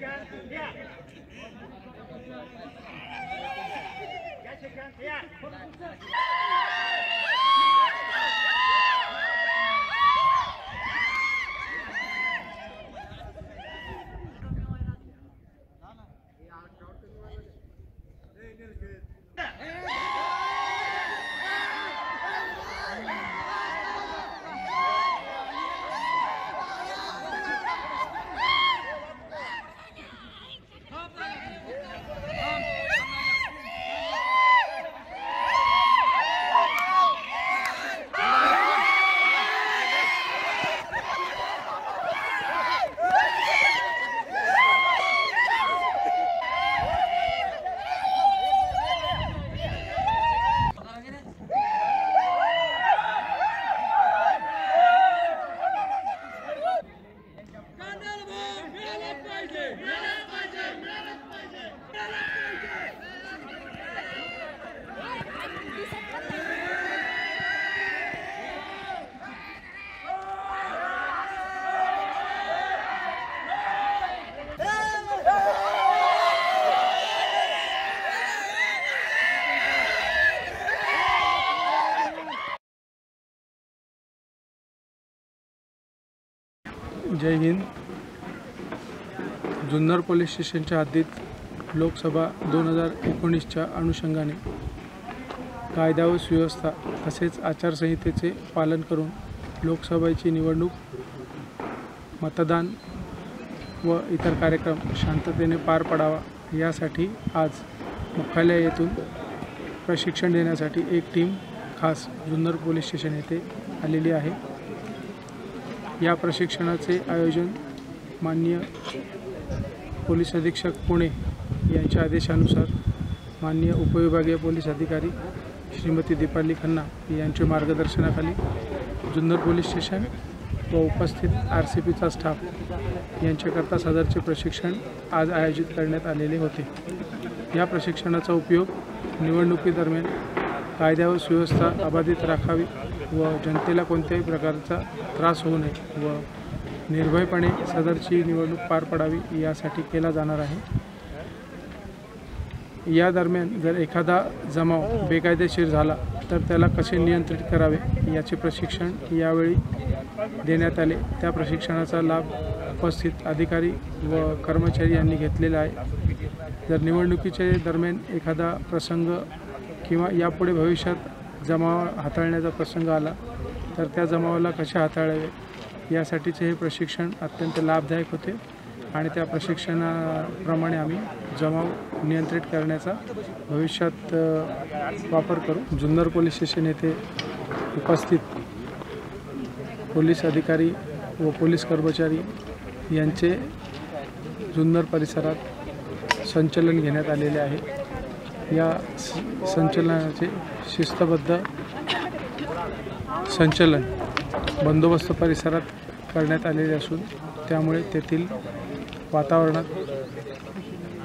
Gerçekten siyah. Gerçekten siyah. Jai Hind. Junnar police स्टेशनच्या हद्दीत लोकसभा दोन हजार एकोणीसच्या अनुषंगाने कायदा व सुव्यवस्था तसेच आचारसंहितेचे पालन करून लोकसभेची निवडणूक मतदान व इतर कार्यक्रम शांततेने पार पडावा यासाठी आज मुख्यालय येथून प्रशिक्षण देण्यासाठी एक टीम खास जुन्नर पोलीस स्टेशन येथे आलेली आहे. या प्रशिक्षणाचे आयोजन माननीय पोलीस अधीक्षक पुणे यांच्या आदेशानुसार माननीय उपविभागीय पोलीस अधिकारी श्रीमती दीपाली खन्ना यांच्या मार्गदर्शनाखाली जुन्नर पोलीस स्टेशन व उपस्थित आर सी पीचा स्टाफ यांच्याकरता सदरचे प्रशिक्षण आज आयोजित करण्यात आलेले होते. या प्रशिक्षणाचा उपयोग निवडणुकीदरम्यान कायदा व सुव्यवस्था अबाधित राखावी व जनतेला कोणत्याही प्रकारचा त्रास होऊ नये व निर्भयपणे सदरची निवडणूक पार पडावी यासाठी केला जाणार आहे. या दरम्यान जर एखादा जमाव बेकायदेशीर झाला तर त्याला कसे नियंत्रित करावे याचे प्रशिक्षण यावेळी देण्यात आले. त्या प्रशिक्षणाचा लाभ उपस्थित अधिकारी व कर्मचारी यांनी घेतलेला आहे. जर निवडणुकीच्या दरम्यान एखादा प्रसंग किंवा यापुढे भविष्यात जमाव हाताळण्याचा प्रसंग आला तर त्या जमावाला कसे हाताळावे? यासाठीचे हे प्रशिक्षण अत्यंत लाभदायक होते आणि त्या प्रशिक्षणाप्रमाणे आम्ही जमाव नियंत्रित करण्याचा भविष्यात वापर करू. जुन्नर पोलीस स्टेशन येथे उपस्थित पोलीस अधिकारी व पोलीस कर्मचारी यांचे जुन्नर परिसरात संचलन घेण्यात आलेले आहे. या स- संचलनाचे शिस्तबद्ध संचलन बंदोबस्त परिसरात करण्यात आलेले असून त्यामुळे तेथील वातावरणात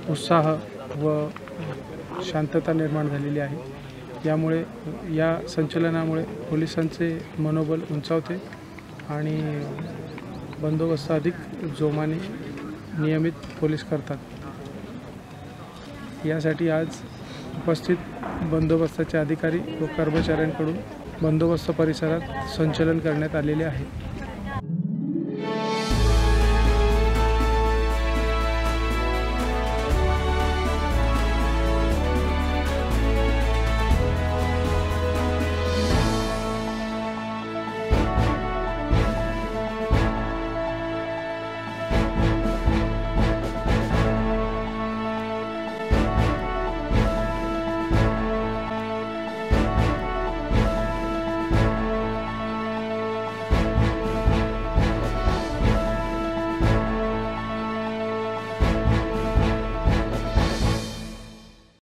उत्साह व शांतता निर्माण झालेली आहे. यामुळे या संचलनामुळे पोलिसांचे मनोबल उंचावते आणि बंदोबस्त अधिक जोमाने नियमित पोलीस करतात. यासाठी आज उपस्थित बंदोबस्ताचे अधिकारी व कर्मचाऱ्यांकडून बंदोबस्त परिसरात संचलन करण्यात आलेले आहे.